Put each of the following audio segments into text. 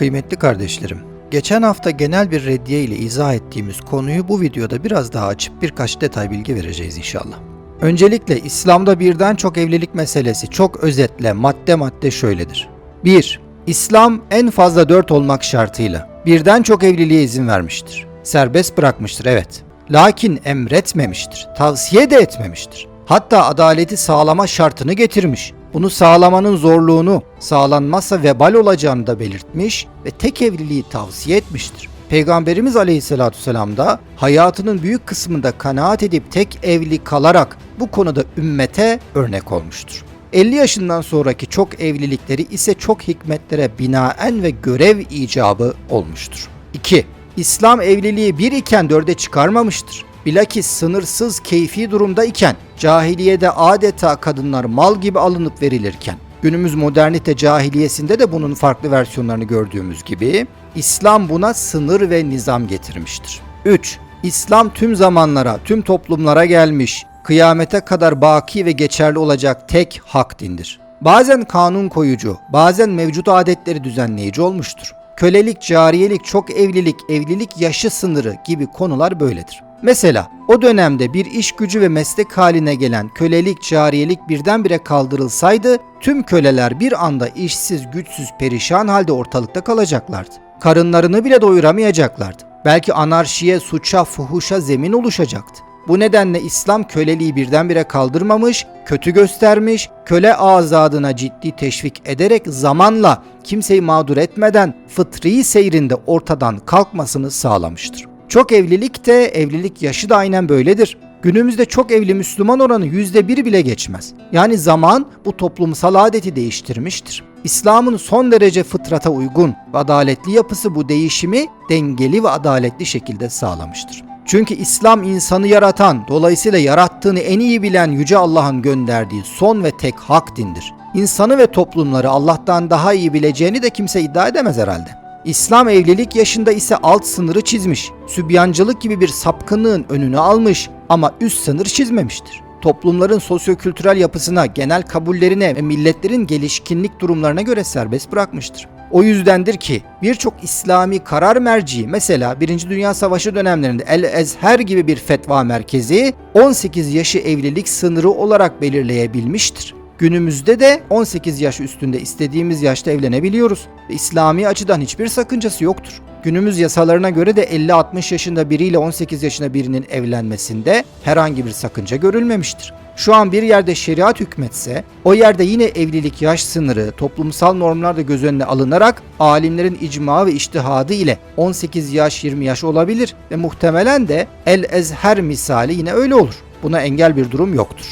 Kıymetli kardeşlerim, geçen hafta genel bir reddiye ile izah ettiğimiz konuyu bu videoda biraz daha açıp birkaç detay bilgi vereceğiz inşallah. Öncelikle İslam'da birden çok evlilik meselesi çok özetle madde madde şöyledir. 1. İslam en fazla 4 olmak şartıyla birden çok evliliğe izin vermiştir. Serbest bırakmıştır evet. Lakin emretmemiştir, tavsiye de etmemiştir. Hatta adaleti sağlama şartını getirmiş. Bunu sağlamanın zorluğunu, sağlanmazsa vebal olacağını da belirtmiş ve tek evliliği tavsiye etmiştir. Peygamberimiz Aleyhisselatü Vesselam da hayatının büyük kısmında kanaat edip tek evli kalarak bu konuda ümmete örnek olmuştur. 50 yaşından sonraki çok evlilikleri ise çok hikmetlere binaen ve görev icabı olmuştur. 2. İslam evliliği bir iken dörde çıkarmamıştır. Bilakis sınırsız keyfi durumda iken, cahiliyede adeta kadınlar mal gibi alınıp verilirken, günümüz modernite cahiliyesinde de bunun farklı versiyonlarını gördüğümüz gibi, İslam buna sınır ve nizam getirmiştir. 3. İslam tüm zamanlara, tüm toplumlara gelmiş, kıyamete kadar baki ve geçerli olacak tek hak dindir. Bazen kanun koyucu, bazen mevcut adetleri düzenleyici olmuştur. Kölelik, cariyelik, çok evlilik, evlilik yaşı sınırı gibi konular böyledir. Mesela o dönemde bir iş gücü ve meslek haline gelen kölelik, cariyelik birdenbire kaldırılsaydı tüm köleler bir anda işsiz, güçsüz, perişan halde ortalıkta kalacaklardı. Karınlarını bile doyuramayacaklardı. Belki anarşiye, suça, fuhuşa zemin oluşacaktı. Bu nedenle İslam köleliği birdenbire kaldırmamış, kötü göstermiş, köle azadına ciddi teşvik ederek zamanla kimseyi mağdur etmeden fıtri seyrinde ortadan kalkmasını sağlamıştır. Çok evlilik de evlilik yaşı da aynen böyledir. Günümüzde çok evli Müslüman oranı yüzde bir bile geçmez. Yani zaman bu toplumsal adeti değiştirmiştir. İslam'ın son derece fıtrata uygun ve adaletli yapısı bu değişimi dengeli ve adaletli şekilde sağlamıştır. Çünkü İslam insanı yaratan, dolayısıyla yarattığını en iyi bilen Yüce Allah'ın gönderdiği son ve tek hak dindir. İnsanı ve toplumları Allah'tan daha iyi bileceğini de kimse iddia edemez herhalde. İslam evlilik yaşında ise alt sınırı çizmiş. Sübyancılık gibi bir sapkınlığın önünü almış ama üst sınır çizmemiştir. Toplumların sosyokültürel yapısına, genel kabullerine ve milletlerin gelişkinlik durumlarına göre serbest bırakmıştır. O yüzdendir ki birçok İslami karar merci mesela 1. Dünya Savaşı dönemlerinde El Ezher gibi bir fetva merkezi 18 yaşı evlilik sınırı olarak belirleyebilmiştir. Günümüzde de 18 yaş üstünde istediğimiz yaşta evlenebiliyoruz. İslami açıdan hiçbir sakıncası yoktur. Günümüz yasalarına göre de 50-60 yaşında biriyle 18 yaşında birinin evlenmesinde herhangi bir sakınca görülmemiştir. Şu an bir yerde şeriat hükmetse o yerde yine evlilik yaş sınırı toplumsal normlar da göz önüne alınarak alimlerin icma ve iştihadı ile 18 yaş 20 yaş olabilir ve muhtemelen de El Ezher misali yine öyle olur. Buna engel bir durum yoktur.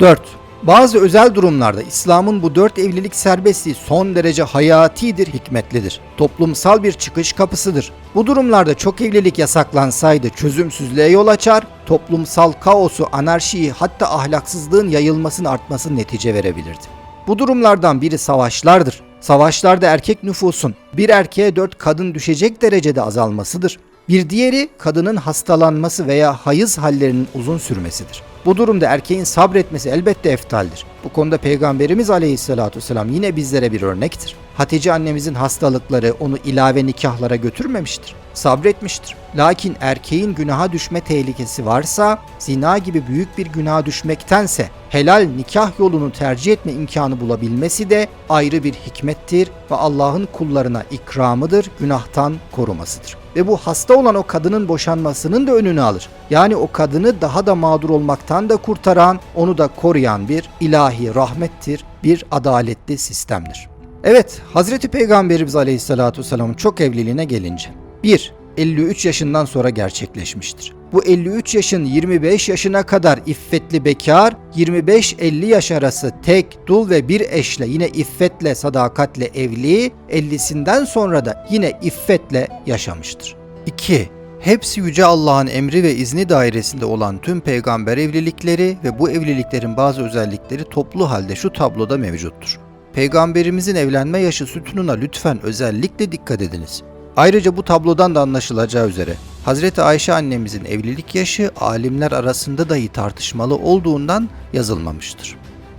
4. Bazı özel durumlarda İslam'ın bu dört evlilik serbestliği son derece hayatidir, hikmetlidir. Toplumsal bir çıkış kapısıdır. Bu durumlarda çok evlilik yasaklansaydı çözümsüzlüğe yol açar, toplumsal kaosu, anarşiyi hatta ahlaksızlığın yayılmasını artması netice verebilirdi. Bu durumlardan biri savaşlardır. Savaşlarda erkek nüfusun bir erkeğe dört kadın düşecek derecede azalmasıdır. Bir diğeri kadının hastalanması veya hayız hallerinin uzun sürmesidir. Bu durumda erkeğin sabretmesi elbette eftaldir. Bu konuda Peygamberimiz Aleyhisselatü Vesselam yine bizlere bir örnektir. Hatice annemizin hastalıkları onu ilave nikahlara götürmemiştir. Sabretmiştir. Lakin erkeğin günaha düşme tehlikesi varsa zina gibi büyük bir günaha düşmektense helal nikah yolunu tercih etme imkanı bulabilmesi de ayrı bir hikmettir ve Allah'ın kullarına ikramıdır, günahtan korumasıdır. Ve bu hasta olan o kadının boşanmasının da önünü alır. Yani o kadını daha da mağdur olmaktan da kurtaran, onu da koruyan bir ilahi rahmettir, bir adaletli sistemdir. Evet, Hazreti Peygamberimiz Aleyhisselatü Vesselam'ın çok evliliğine gelince. 1. 53 yaşından sonra gerçekleşmiştir. Bu 53 yaşın 25 yaşına kadar iffetli bekar, 25-50 yaş arası tek, dul ve bir eşle yine iffetle, sadakatle evli, 50'sinden sonra da yine iffetle yaşamıştır. 2. Hepsi Yüce Allah'ın emri ve izni dairesinde olan tüm peygamber evlilikleri ve bu evliliklerin bazı özellikleri toplu halde şu tabloda mevcuttur. Peygamberimizin evlenme yaşı sütununa lütfen özellikle dikkat ediniz. Ayrıca bu tablodan da anlaşılacağı üzere Hazreti Ayşe annemizin evlilik yaşı alimler arasında dahi tartışmalı olduğundan yazılmamıştır.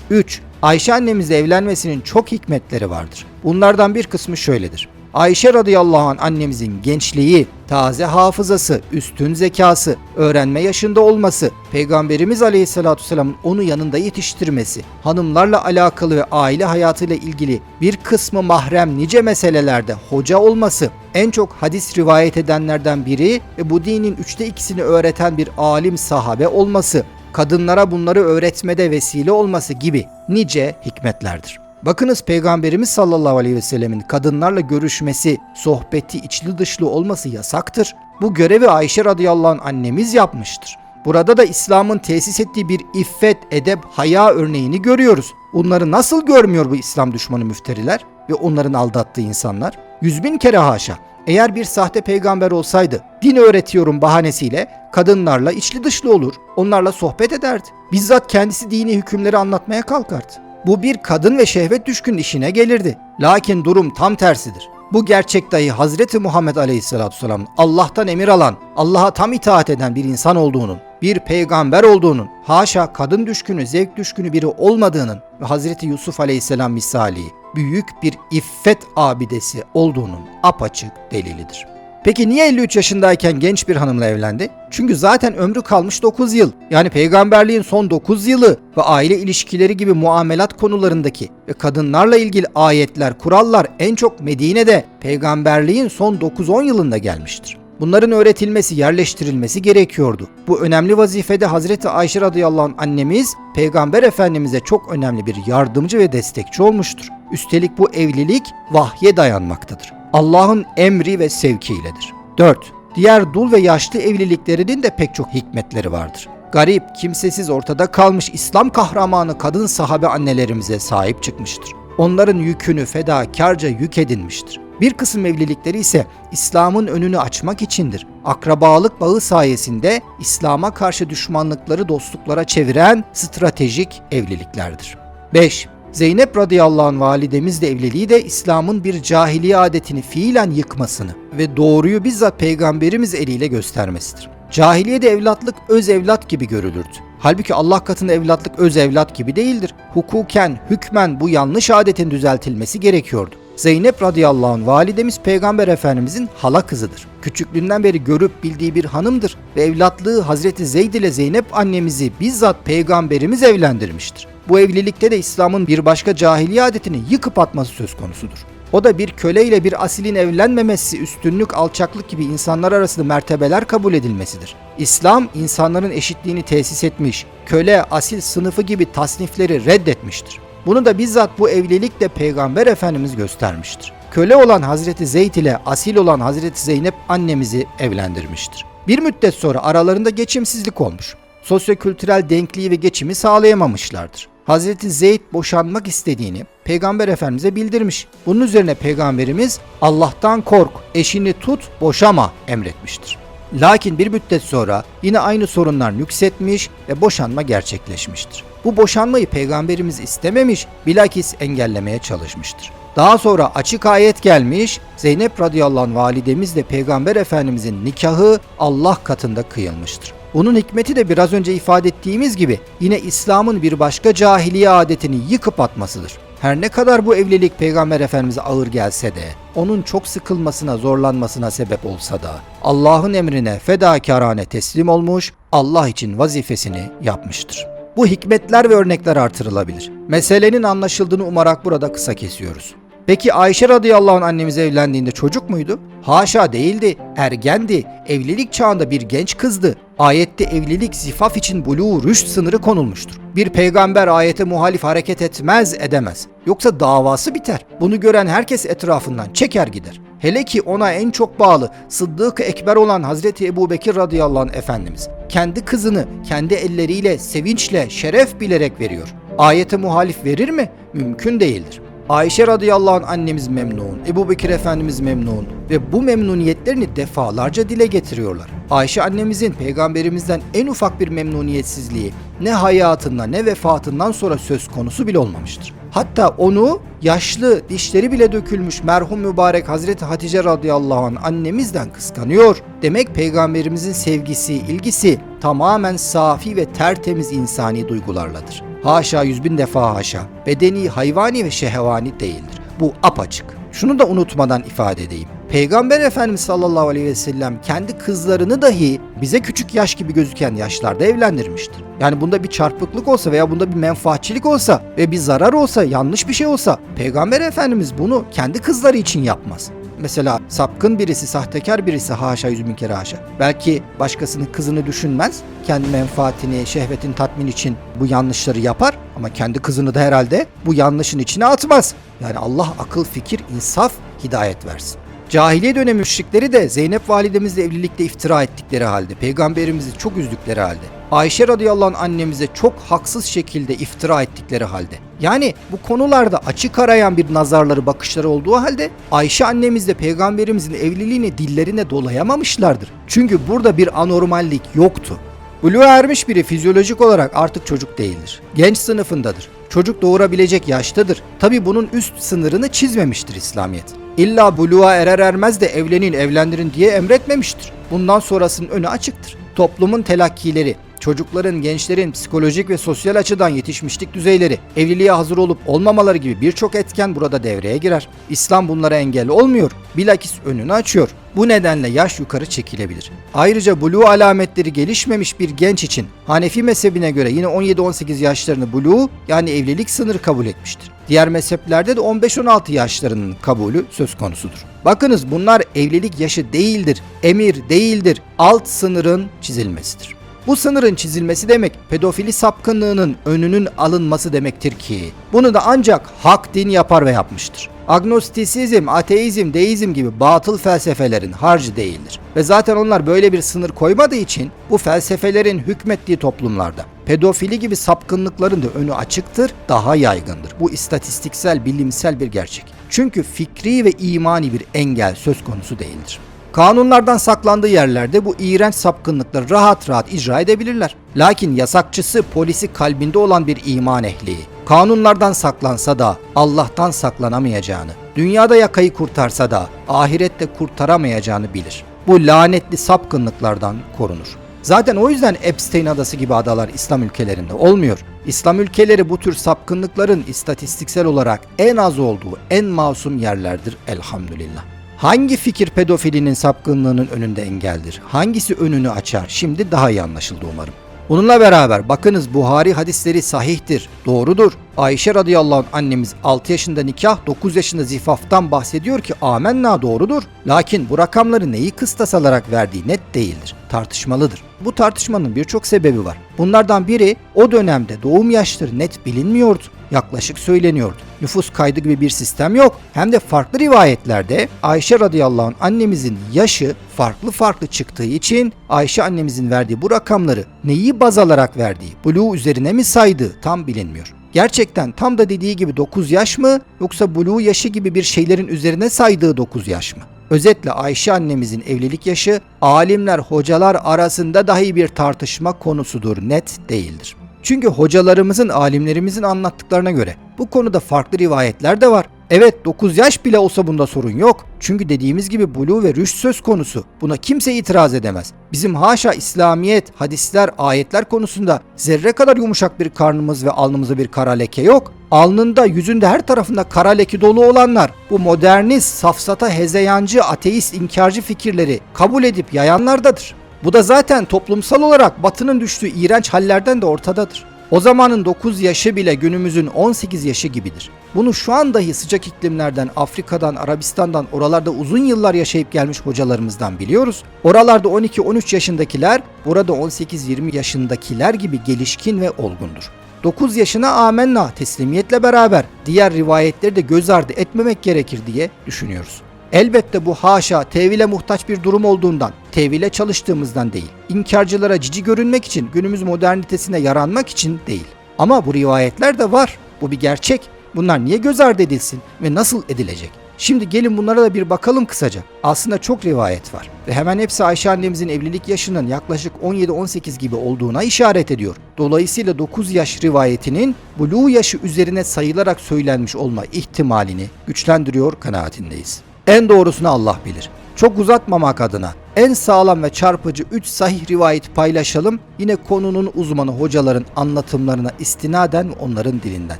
3. Ayşe annemizle evlenmesinin çok hikmetleri vardır. Bunlardan bir kısmı şöyledir. Ayşe radıyallahu anh annemizin gençliği, taze hafızası, üstün zekası, öğrenme yaşında olması, Peygamberimiz aleyhissalatü vesselamın onu yanında yetiştirmesi, hanımlarla alakalı ve aile hayatıyla ilgili bir kısmı mahrem nice meselelerde hoca olması, en çok hadis rivayet edenlerden biri ve bu dinin üçte ikisini öğreten bir alim sahabe olması, kadınlara bunları öğretmede vesile olması gibi nice hikmetlerdir. Bakınız Peygamberimiz sallallahu aleyhi ve sellemin kadınlarla görüşmesi, sohbeti içli dışlı olması yasaktır. Bu görevi Ayşe radıyallahu anh annemiz yapmıştır. Burada da İslam'ın tesis ettiği bir iffet, edep, haya örneğini görüyoruz. Onları nasıl görmüyor bu İslam düşmanı müfteriler ve onların aldattığı insanlar? Yüz bin kere haşa. Eğer bir sahte peygamber olsaydı, din öğretiyorum bahanesiyle kadınlarla içli dışlı olur, onlarla sohbet ederdi. Bizzat kendisi dini hükümleri anlatmaya kalkardı. Bu bir kadın ve şehvet düşkün işine gelirdi. Lakin durum tam tersidir. Bu gerçek dahi Hazreti Muhammed Aleyhisselatü Vesselam'ın Allah'tan emir alan, Allah'a tam itaat eden bir insan olduğunun, bir peygamber olduğunun, haşa kadın düşkünü, zevk düşkünü biri olmadığının ve Hazreti Yusuf Aleyhisselam misali büyük bir iffet abidesi olduğunun apaçık delilidir. Peki niye 53 yaşındayken genç bir hanımla evlendi? Çünkü zaten ömrü kalmış 9 yıl. Yani peygamberliğin son 9 yılı ve aile ilişkileri gibi muamelat konularındaki ve kadınlarla ilgili ayetler, kurallar en çok Medine'de peygamberliğin son 9-10 yılında gelmiştir. Bunların öğretilmesi, yerleştirilmesi gerekiyordu. Bu önemli vazifede Hazreti Ayşe radıyallahu anh annemiz Peygamber Efendimiz'e çok önemli bir yardımcı ve destekçi olmuştur. Üstelik bu evlilik vahye dayanmaktadır. Allah'ın emri ve sevkiyledir. 4. Diğer dul ve yaşlı evliliklerinin de pek çok hikmetleri vardır. Garip, kimsesiz ortada kalmış İslam kahramanı kadın sahabe annelerimize sahip çıkmıştır. Onların yükünü fedakarca yük edinmiştir. Bir kısım evlilikleri ise İslam'ın önünü açmak içindir. Akrabalık bağı sayesinde İslam'a karşı düşmanlıkları dostluklara çeviren stratejik evliliklerdir. 5. Zeynep radıyallahu anh validemizle evliliği de İslam'ın bir cahiliye adetini fiilen yıkmasını ve doğruyu bizzat peygamberimiz eliyle göstermesidir. Cahiliyede evlatlık öz evlat gibi görülürdü. Halbuki Allah katında evlatlık öz evlat gibi değildir. Hukuken, hükmen bu yanlış adetin düzeltilmesi gerekiyordu. Zeynep radıyallahu anh validemiz peygamber efendimizin hala kızıdır. Küçüklüğünden beri görüp bildiği bir hanımdır ve evlatlığı Hazreti Zeyd ile Zeynep annemizi bizzat peygamberimiz evlendirmiştir. Bu evlilikte de İslam'ın bir başka cahiliye adetini yıkıp atması söz konusudur. O da bir köle ile bir asilin evlenmemesi, üstünlük, alçaklık gibi insanlar arasında mertebeler kabul edilmesidir. İslam insanların eşitliğini tesis etmiş, köle, asil sınıfı gibi tasnifleri reddetmiştir. Bunu da bizzat bu evlilikle Peygamber Efendimiz göstermiştir. Köle olan Hazreti Zeyd ile asil olan Hazreti Zeynep annemizi evlendirmiştir. Bir müddet sonra aralarında geçimsizlik olmuş. Sosyokültürel denkliği ve geçimi sağlayamamışlardır. Hazreti Zeyd boşanmak istediğini Peygamber Efendimiz'e bildirmiş. Bunun üzerine Peygamberimiz Allah'tan kork, eşini tut, boşama emretmiştir. Lakin bir müddet sonra yine aynı sorunlar nüksetmiş ve boşanma gerçekleşmiştir. Bu boşanmayı peygamberimiz istememiş, bilakis engellemeye çalışmıştır. Daha sonra açık ayet gelmiş, Zeynep radıyallahu anh validemizle peygamber efendimizin nikahı Allah katında kıyılmıştır. Bunun hikmeti de biraz önce ifade ettiğimiz gibi yine İslam'ın bir başka cahiliye adetini yıkıp atmasıdır. Her ne kadar bu evlilik Peygamber Efendimiz'e ağır gelse de, onun çok sıkılmasına, zorlanmasına sebep olsa da, Allah'ın emrine fedakarane teslim olmuş, Allah için vazifesini yapmıştır. Bu hikmetler ve örnekler artırılabilir. Meselenin anlaşıldığını umarak burada kısa kesiyoruz. Peki Ayşe radıyallahu anh annemiz evlendiğinde çocuk muydu? Haşa değildi, ergendi, evlilik çağında bir genç kızdı. Ayette evlilik zifaf için buluğ rüşt sınırı konulmuştur. Bir peygamber ayete muhalif hareket etmez edemez. Yoksa davası biter. Bunu gören herkes etrafından çeker gider. Hele ki ona en çok bağlı Sıddık-ı Ekber olan Hazreti Ebu Bekir radıyallahu anh Efendimiz kendi kızını kendi elleriyle sevinçle şeref bilerek veriyor. Ayete muhalif verir mi? Mümkün değildir. Ayşe radıyallahu anh annemiz memnun, Ebu Bekir Efendimiz memnun ve bu memnuniyetlerini defalarca dile getiriyorlar. Ayşe annemizin peygamberimizden en ufak bir memnuniyetsizliği ne hayatında ne vefatından sonra söz konusu bile olmamıştır. Hatta onu yaşlı, dişleri bile dökülmüş merhum mübarek Hazreti Hatice radıyallahu anh annemizden kıskanıyor. Demek peygamberimizin sevgisi, ilgisi tamamen safi ve tertemiz insani duygularladır. Haşa yüz bin defa haşa. Bedeni, hayvani ve şehvani değildir. Bu apaçık. şunu da unutmadan ifade edeyim. Peygamber Efendimiz sallallahu aleyhi ve sellem kendi kızlarını dahi bize küçük yaş gibi gözüken yaşlarda evlendirmiştir. Yani bunda bir çarpıklık olsa veya bunda bir menfaatçilik olsa ve bir zarar olsa, yanlış bir şey olsa Peygamber Efendimiz bunu kendi kızları için yapmaz. Mesela sapkın birisi, sahtekar birisi haşa yüzümün kere haşa. Belki başkasının kızını düşünmez. Kendi menfaatini, şehvetin tatmin için bu yanlışları yapar. Ama kendi kızını da herhalde bu yanlışın içine atmaz. Yani Allah akıl, fikir, insaf, hidayet versin. Cahiliye dönemi müşrikleri de Zeynep validemizle evlilikte iftira ettikleri halde, peygamberimizi çok üzdükleri halde, Ayşe radıyallahu anh annemize çok haksız şekilde iftira ettikleri halde. Yani bu konularda açık arayan bir nazarları, bakışları olduğu halde Ayşe annemizle peygamberimizin evliliğini dillerine dolayamamışlardır. Çünkü burada bir anormallik yoktu. Buluğa ermiş biri fizyolojik olarak artık çocuk değildir. Genç sınıfındadır. Çocuk doğurabilecek yaştadır. Tabi bunun üst sınırını çizmemiştir İslamiyet. İlla buluğa erer ermez de evlenin evlendirin diye emretmemiştir. Bundan sonrasının önü açıktır. Toplumun telakkileri, çocukların, gençlerin psikolojik ve sosyal açıdan yetişmişlik düzeyleri, evliliğe hazır olup olmamaları gibi birçok etken burada devreye girer. İslam bunlara engel olmuyor, bilakis önünü açıyor. Bu nedenle yaş yukarı çekilebilir. Ayrıca buluğ alametleri gelişmemiş bir genç için Hanefi mezhebine göre yine 17-18 yaşlarını buluğ yani evlilik sınırı kabul etmiştir. Diğer mezheplerde de 15-16 yaşlarının kabulü söz konusudur. Bakınız bunlar evlilik yaşı değildir, emir değildir, alt sınırın çizilmesidir. Bu sınırın çizilmesi demek pedofili sapkınlığının önünün alınması demektir ki bunu da ancak hak din yapar ve yapmıştır. Agnostisizm, ateizm, deizm gibi batıl felsefelerin harcı değildir. Ve zaten onlar böyle bir sınır koymadığı için bu felsefelerin hükmettiği toplumlarda pedofili gibi sapkınlıkların da önü açıktır, daha yaygındır. Bu istatistiksel, bilimsel bir gerçek. Çünkü fikri ve imani bir engel söz konusu değildir. Kanunlardan saklandığı yerlerde bu iğrenç sapkınlıkları rahat rahat icra edebilirler. Lakin yasakçısı polisi kalbinde olan bir iman ehli. Kanunlardan saklansa da Allah'tan saklanamayacağını, dünyada yakayı kurtarsa da ahirette kurtaramayacağını bilir. Bu lanetli sapkınlıklardan korunur. Zaten o yüzden Epstein adası gibi adalar İslam ülkelerinde olmuyor. İslam ülkeleri bu tür sapkınlıkların istatistiksel olarak en az olduğu en masum yerlerdir elhamdülillah. Hangi fikir pedofilinin sapkınlığının önünde engeldir? Hangisi önünü açar? Şimdi daha iyi anlaşıldı umarım. Bununla beraber bakınız Buhari hadisleri sahihtir, doğrudur. Ayşe radıyallahu anh annemiz 6 yaşında nikah, 9 yaşında zifaftan bahsediyor ki amenna doğrudur. Lakin bu rakamları neyi kıstas alarak verdiği net değildir, tartışmalıdır. Bu tartışmanın birçok sebebi var. Bunlardan biri o dönemde doğum yaşları net bilinmiyordu. Yaklaşık söyleniyordu. Nüfus kaydı gibi bir sistem yok. Hem de farklı rivayetlerde Ayşe radıyallahu anh annemizin yaşı farklı farklı çıktığı için Ayşe annemizin verdiği bu rakamları neyi baz alarak verdiği, buluğ üzerine mi saydığı tam bilinmiyor. Gerçekten tam da dediği gibi 9 yaş mı yoksa buluğ yaşı gibi bir şeylerin üzerine saydığı 9 yaş mı? Özetle Ayşe annemizin evlilik yaşı alimler, hocalar arasında dahi bir tartışma konusudur, net değildir. Çünkü hocalarımızın, alimlerimizin anlattıklarına göre bu konuda farklı rivayetler de var. Evet 9 yaş bile olsa bunda sorun yok. Çünkü dediğimiz gibi bulu ve rüşt söz konusu. Buna kimse itiraz edemez. Bizim haşa İslamiyet, hadisler, ayetler konusunda zerre kadar yumuşak bir karnımız ve alnımızda bir kara leke yok. Alnında, yüzünde her tarafında kara leke dolu olanlar bu modernist, safsata, hezeyancı, ateist, inkarcı fikirleri kabul edip yayanlardadır. Bu da zaten toplumsal olarak batının düştüğü iğrenç hallerden de ortadadır. O zamanın 9 yaşı bile günümüzün 18 yaşı gibidir. Bunu şu an dahi sıcak iklimlerden, Afrika'dan, Arabistan'dan, oralarda uzun yıllar yaşayıp gelmiş hocalarımızdan biliyoruz. Oralarda 12-13 yaşındakiler, burada 18-20 yaşındakiler gibi gelişkin ve olgundur. 9 yaşına amenna teslimiyetle beraber diğer rivayetleri de göz ardı etmemek gerekir diye düşünüyoruz. Elbette bu haşa tevile muhtaç bir durum olduğundan, tevile çalıştığımızdan değil. İnkarcılara cici görünmek için, günümüz modernitesine yaranmak için değil. Ama bu rivayetler de var. Bu bir gerçek. Bunlar niye göz ardı edilsin ve nasıl edilecek? Şimdi gelin bunlara da bir bakalım kısaca. Aslında çok rivayet var ve hemen hepsi Ayşe annemizin evlilik yaşının yaklaşık 17-18 gibi olduğuna işaret ediyor. Dolayısıyla 9 yaş rivayetinin buluğ yaşı üzerine sayılarak söylenmiş olma ihtimalini güçlendiriyor kanaatindeyiz. En doğrusunu Allah bilir. Çok uzatmamak adına en sağlam ve çarpıcı 3 sahih rivayet paylaşalım. Yine konunun uzmanı hocaların anlatımlarına istinaden onların dilinden.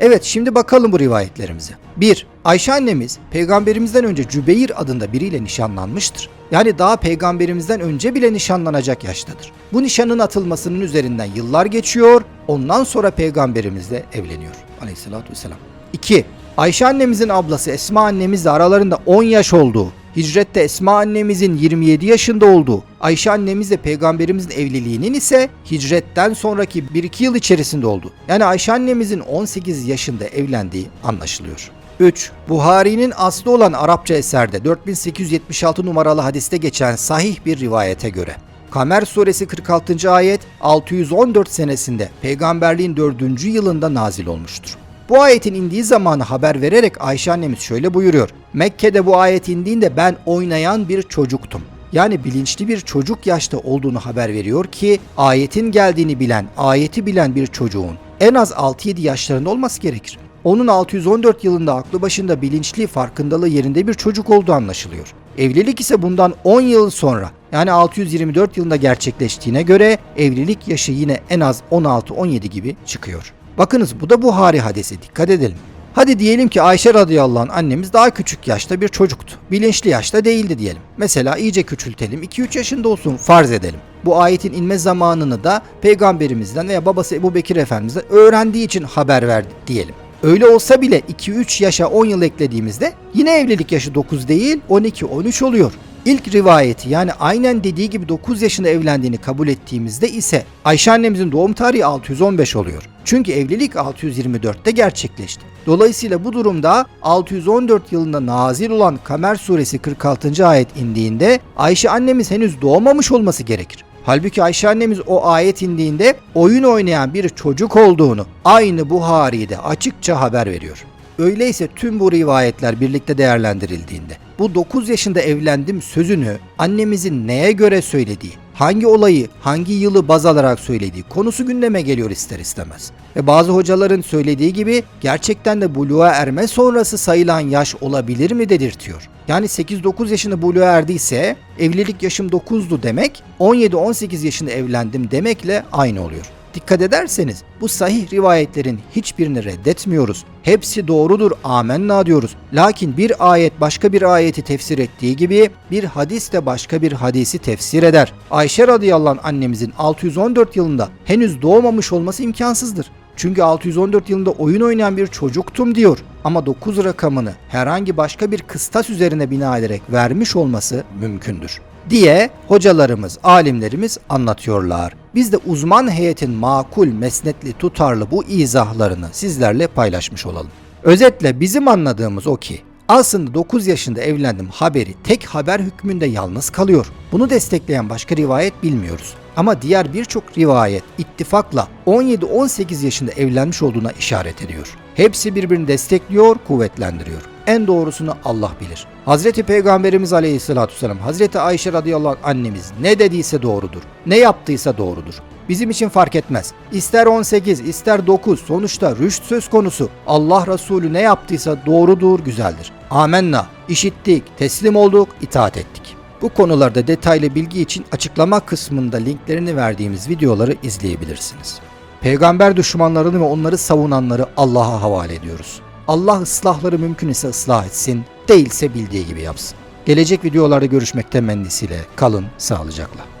Evet şimdi bakalım bu rivayetlerimize. 1. Ayşe annemiz peygamberimizden önce Cübeyr adında biriyle nişanlanmıştır. Yani daha peygamberimizden önce bile nişanlanacak yaştadır. Bu nişanın atılmasının üzerinden yıllar geçiyor. Ondan sonra peygamberimizle evleniyor. Aleyhissalatü vesselam. 2. Ayşe annemizin ablası Esma annemizle aralarında 10 yaş olduğu, hicrette Esma annemizin 27 yaşında olduğu, Ayşe annemizle peygamberimizin evliliğinin ise hicretten sonraki 1-2 yıl içerisinde olduğu. Yani Ayşe annemizin 18 yaşında evlendiği anlaşılıyor. 3. Buhari'nin aslı olan Arapça eserde 4876 numaralı hadiste geçen sahih bir rivayete göre Kamer suresi 46. ayet 614 senesinde peygamberliğin 4. yılında nazil olmuştur. Bu ayetin indiği zamanı haber vererek Ayşe annemiz şöyle buyuruyor. Mekke'de bu ayet indiğinde ben oynayan bir çocuktum. Yani bilinçli bir çocuk yaşta olduğunu haber veriyor ki ayetin geldiğini bilen, ayeti bilen bir çocuğun en az 6-7 yaşlarında olması gerekir. Onun 614 yılında aklı başında bilinçli, farkındalığı yerinde bir çocuk olduğu anlaşılıyor. Evlilik ise bundan 10 yıl sonra yani 624 yılında gerçekleştiğine göre evlilik yaşı yine en az 16-17 gibi çıkıyor. Bakınız bu da Buhari hadisi dikkat edelim. Hadi diyelim ki Ayşe radıyallahu anh annemiz daha küçük yaşta bir çocuktu. Bilinçli yaşta değildi diyelim. Mesela iyice küçültelim 2-3 yaşında olsun farz edelim. Bu ayetin inme zamanını da peygamberimizden veya babası Ebu Bekir Efendimiz'den öğrendiği için haber verdi diyelim. Öyle olsa bile 2-3 yaşa 10 yıl eklediğimizde yine evlilik yaşı 9 değil 12-13 oluyor. İlk rivayeti yani aynen dediği gibi 9 yaşında evlendiğini kabul ettiğimizde ise Ayşe annemizin doğum tarihi 615 oluyor. Çünkü evlilik 624'te gerçekleşti. Dolayısıyla bu durumda 614 yılında nazil olan Kamer suresi 46. ayet indiğinde Ayşe annemiz henüz doğmamış olması gerekir. Halbuki Ayşe annemiz o ayet indiğinde oyun oynayan bir çocuk olduğunu aynı Buhari'de açıkça haber veriyor. Öyleyse tüm bu rivayetler birlikte değerlendirildiğinde bu 9 yaşında evlendim sözünü annemizin neye göre söylediği, hangi olayı, hangi yılı baz alarak söylediği konusu gündeme geliyor ister istemez. Ve bazı hocaların söylediği gibi gerçekten de buluğa erme sonrası sayılan yaş olabilir mi dedirtiyor. Yani 8-9 yaşında buluğa erdiyse evlilik yaşım 9'du demek 17-18 yaşında evlendim demekle aynı oluyor. Dikkat ederseniz bu sahih rivayetlerin hiçbirini reddetmiyoruz. Hepsi doğrudur amenna diyoruz. Lakin bir ayet başka bir ayeti tefsir ettiği gibi bir hadis de başka bir hadisi tefsir eder. Ayşe radıyallahu anh annemizin 614 yılında henüz doğmamış olması imkansızdır. Çünkü 614 yılında oyun oynayan bir çocuktum diyor. Ama 9 rakamını herhangi başka bir kıstas üzerine bina ederek vermiş olması mümkündür diye hocalarımız, alimlerimiz anlatıyorlar. Biz de uzman heyetin makul, mesnetli, tutarlı bu izahlarını sizlerle paylaşmış olalım. Özetle bizim anladığımız o ki aslında 9 yaşında evlendim haberi tek haber hükmünde yalnız kalıyor. Bunu destekleyen başka rivayet bilmiyoruz. Ama diğer birçok rivayet ittifakla 17-18 yaşında evlenmiş olduğuna işaret ediyor. Hepsi birbirini destekliyor, kuvvetlendiriyor. En doğrusunu Allah bilir. Hazreti Peygamberimiz Aleyhisselatü Vesselam, Hazreti Ayşe radıyallahu anh annemiz ne dediyse doğrudur. Ne yaptıysa doğrudur. Bizim için fark etmez. İster 18, ister 9 sonuçta rüşt söz konusu. Allah Resulü ne yaptıysa doğrudur, güzeldir. Amenna. İşittik, teslim olduk, itaat ettik. Bu konularda detaylı bilgi için açıklama kısmında linklerini verdiğimiz videoları izleyebilirsiniz. Peygamber düşmanlarını ve onları savunanları Allah'a havale ediyoruz. Allah ıslahları mümkün ise ıslah etsin, değilse bildiği gibi yapsın. Gelecek videolarda görüşmek temennisiyle kalın sağlıcakla.